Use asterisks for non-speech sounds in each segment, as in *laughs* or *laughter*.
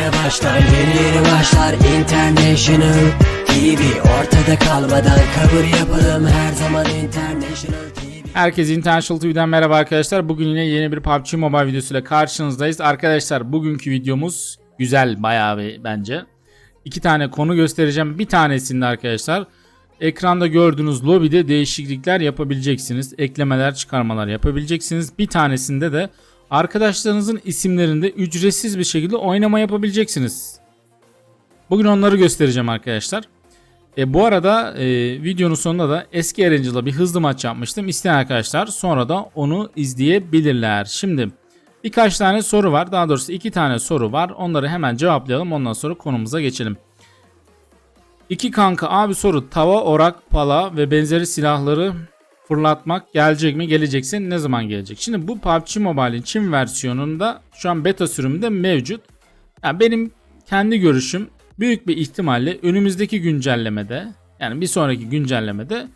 yeni başlar Yeni yeni başlar International TV Ortada kalmadan kabul yapalım Her zaman International TV Herkese International TV'den merhaba arkadaşlar. Bugün yine yeni bir PUBG Mobile videosuyla karşınızdayız. Arkadaşlar bugünkü videomuz güzel bayağı bir bence. İki tane konu göstereceğim. Bir tanesinde arkadaşlar ekranda gördüğünüz lobide değişiklikler yapabileceksiniz. Eklemeler, çıkarmalar yapabileceksiniz. Bir tanesinde de arkadaşlarınızın isimlerinde ücretsiz bir şekilde oynama yapabileceksiniz. Bugün onları göstereceğim arkadaşlar. E, bu arada e, videonun sonunda da eski Erangel'da bir hızlı maç yapmıştım. İsteyen arkadaşlar sonra da onu izleyebilirler. Şimdi birkaç tane soru var. Daha doğrusu iki tane soru var. Onları hemen cevaplayalım. Ondan sonra konumuza geçelim. İki kanka abi soru tava, orak, pala ve benzeri silahları fırlatmak gelecek mi? Gelecekse ne zaman gelecek? Şimdi bu PUBG Mobile'in Çin versiyonunda şu an beta sürümünde mevcut. Yani benim kendi görüşüm büyük bir ihtimalle önümüzdeki güncellemede yani bir sonraki güncellemede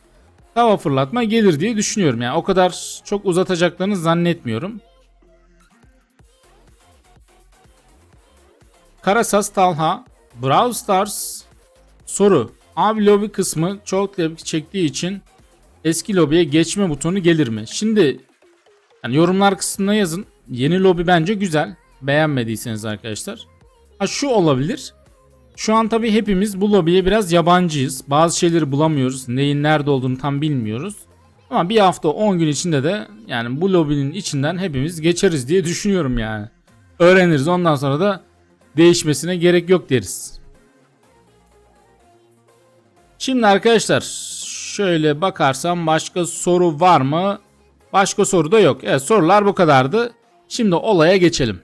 tava fırlatma gelir diye düşünüyorum. Yani o kadar çok uzatacaklarını zannetmiyorum. Karasas Talha Brawl Stars soru abi lobi kısmı çok tepki çektiği için eski lobiye geçme butonu gelir mi? Şimdi yani yorumlar kısmına yazın. Yeni lobi bence güzel. Beğenmediyseniz arkadaşlar. Ha şu olabilir. Şu an tabii hepimiz bu lobiye biraz yabancıyız. Bazı şeyleri bulamıyoruz. Neyin nerede olduğunu tam bilmiyoruz. Ama bir hafta 10 gün içinde de yani bu lobinin içinden hepimiz geçeriz diye düşünüyorum yani. Öğreniriz ondan sonra da değişmesine gerek yok deriz. Şimdi arkadaşlar şöyle bakarsam başka soru var mı? Başka soru da yok. Evet sorular bu kadardı. Şimdi olaya geçelim.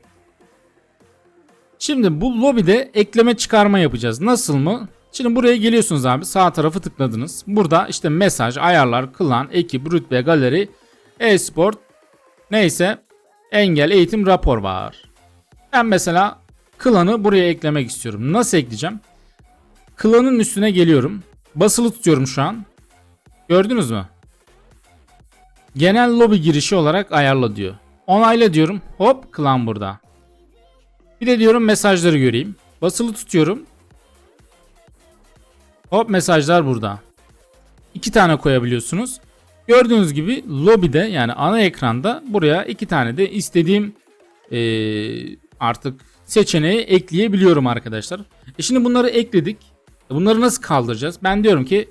Şimdi bu lobide ekleme çıkarma yapacağız. Nasıl mı? Şimdi buraya geliyorsunuz abi. Sağ tarafı tıkladınız. Burada işte mesaj, ayarlar, klan, ekip, rütbe, galeri, e-sport, neyse engel, eğitim, rapor var. Ben mesela klanı buraya eklemek istiyorum. Nasıl ekleyeceğim? Klanın üstüne geliyorum. Basılı tutuyorum şu an. Gördünüz mü? Genel lobi girişi olarak ayarla diyor. Onayla diyorum. Hop klan burada. Bir de diyorum mesajları göreyim. Basılı tutuyorum. Hop mesajlar burada. İki tane koyabiliyorsunuz. Gördüğünüz gibi lobide yani ana ekranda buraya iki tane de istediğim ee, artık seçeneği ekleyebiliyorum arkadaşlar. E şimdi bunları ekledik. Bunları nasıl kaldıracağız? Ben diyorum ki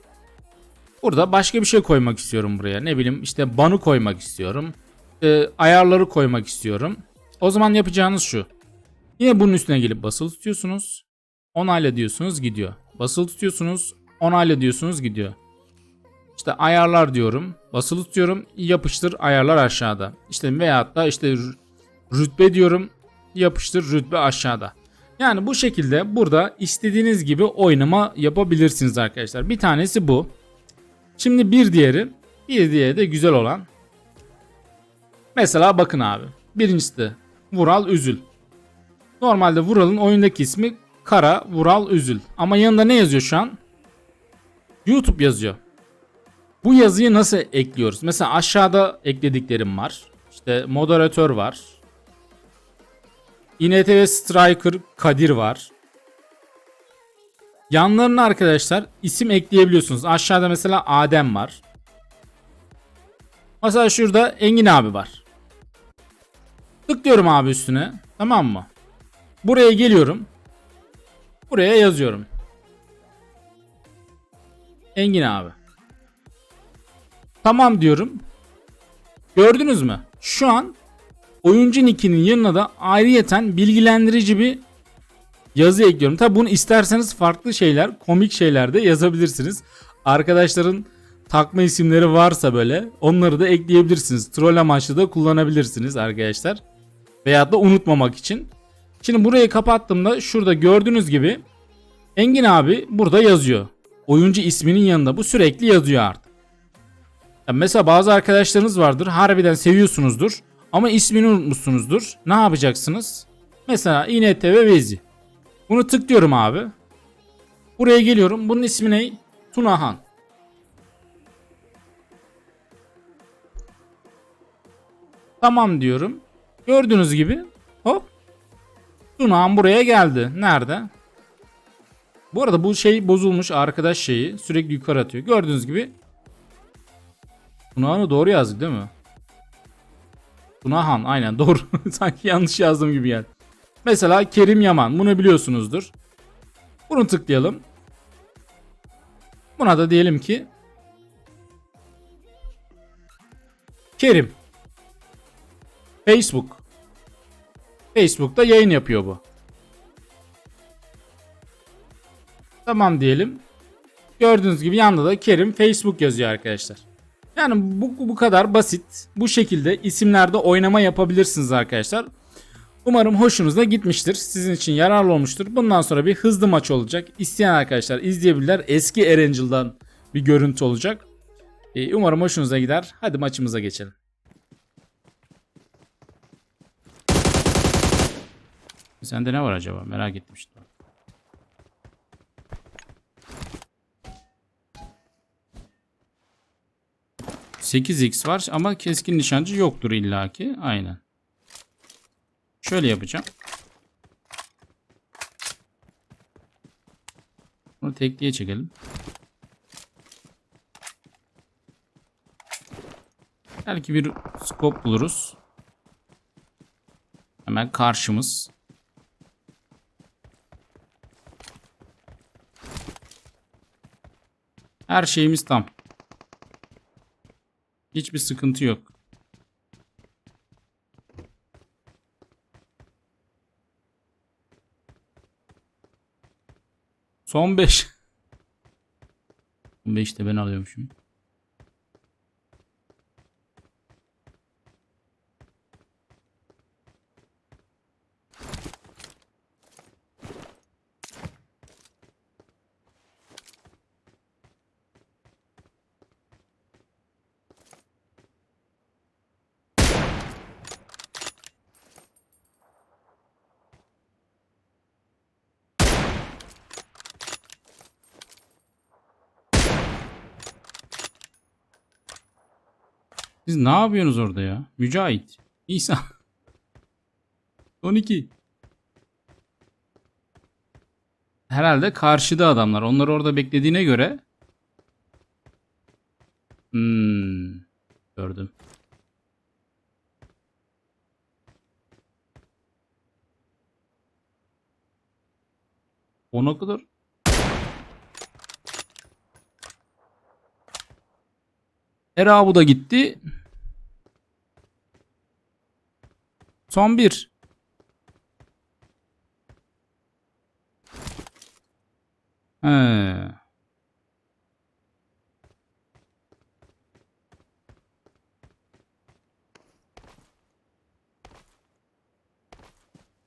burada başka bir şey koymak istiyorum buraya. Ne bileyim işte banı koymak istiyorum. E, ayarları koymak istiyorum. O zaman yapacağınız şu. Yine bunun üstüne gelip basılı tutuyorsunuz. Onayla diyorsunuz gidiyor. Basılı tutuyorsunuz. Onayla diyorsunuz gidiyor. İşte ayarlar diyorum. Basılı tutuyorum. Yapıştır ayarlar aşağıda. İşte veyahut da işte rü- rütbe diyorum. Yapıştır rütbe aşağıda. Yani bu şekilde burada istediğiniz gibi oynama yapabilirsiniz arkadaşlar. Bir tanesi bu. Şimdi bir diğeri. Bir diğeri de güzel olan. Mesela bakın abi. Birincisi de Vural Üzül. Normalde Vural'ın oyundaki ismi Kara Vural Üzül. Ama yanında ne yazıyor şu an? YouTube yazıyor. Bu yazıyı nasıl ekliyoruz? Mesela aşağıda eklediklerim var. İşte moderatör var. İNTV Striker Kadir var. Yanlarına arkadaşlar isim ekleyebiliyorsunuz. Aşağıda mesela Adem var. Mesela şurada Engin abi var. Tıklıyorum abi üstüne. Tamam mı? Buraya geliyorum. Buraya yazıyorum. Engin abi. Tamam diyorum. Gördünüz mü? Şu an oyuncu nickinin yanına da ayrıyeten bilgilendirici bir yazı ekliyorum. Tabi bunu isterseniz farklı şeyler, komik şeyler de yazabilirsiniz. Arkadaşların takma isimleri varsa böyle onları da ekleyebilirsiniz. Troll amaçlı da kullanabilirsiniz arkadaşlar. Veyahut da unutmamak için. Şimdi burayı kapattığımda şurada gördüğünüz gibi Engin abi burada yazıyor. Oyuncu isminin yanında bu sürekli yazıyor artık. Ya mesela bazı arkadaşlarınız vardır harbiden seviyorsunuzdur ama ismini unutmuşsunuzdur. Ne yapacaksınız? Mesela İNTV Vezi. Bunu tıklıyorum abi. Buraya geliyorum. Bunun ismi ne? Tunahan. Tamam diyorum. Gördüğünüz gibi hop Tunağan buraya geldi. Nerede? Bu arada bu şey bozulmuş arkadaş şeyi sürekli yukarı atıyor. Gördüğünüz gibi Tunağan'ı doğru yazdık değil mi? Tunahan aynen doğru. *laughs* Sanki yanlış yazdığım gibi geldi. Mesela Kerim Yaman bunu biliyorsunuzdur. Bunu tıklayalım. Buna da diyelim ki Kerim. Facebook. Facebook'ta yayın yapıyor bu. Tamam diyelim. Gördüğünüz gibi yanında da Kerim Facebook yazıyor arkadaşlar. Yani bu, bu kadar basit. Bu şekilde isimlerde oynama yapabilirsiniz arkadaşlar. Umarım hoşunuza gitmiştir. Sizin için yararlı olmuştur. Bundan sonra bir hızlı maç olacak. İsteyen arkadaşlar izleyebilirler. Eski Erangel'dan bir görüntü olacak. Ee, umarım hoşunuza gider. Hadi maçımıza geçelim. Sende ne var acaba? Merak etmiştim. ...8x var ama keskin nişancı yoktur illaki. Aynen. Şöyle yapacağım. Bunu tekliğe çekelim. Belki bir scope buluruz. Hemen karşımız. Her şeyimiz tam. Hiçbir sıkıntı yok. Son 5. 5 de ben alıyormuşum. Siz ne yapıyorsunuz orada ya? Mücahit. İsa. *laughs* Son iki. Herhalde karşıda adamlar. Onlar orada beklediğine göre. Hmm. Gördüm. Ona kadar. Era bu da gitti. Son bir. He.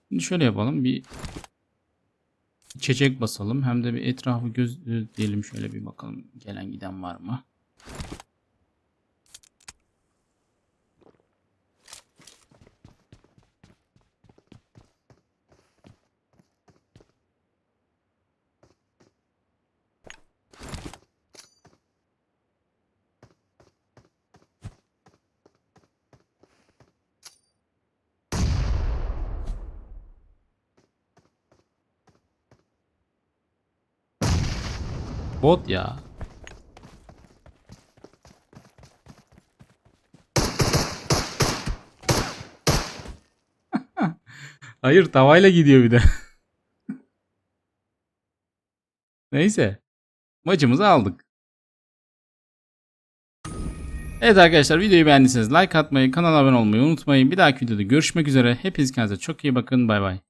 Şimdi şöyle yapalım. Bir çiçek basalım. Hem de bir etrafı göz diyelim şöyle bir bakalım. Gelen giden var mı? Bot ya. *laughs* Hayır tavayla gidiyor bir de. *laughs* Neyse. Maçımızı aldık. Evet arkadaşlar videoyu beğendiyseniz like atmayı, kanala abone olmayı unutmayın. Bir dahaki videoda görüşmek üzere. Hepiniz kendinize çok iyi bakın. Bay bay.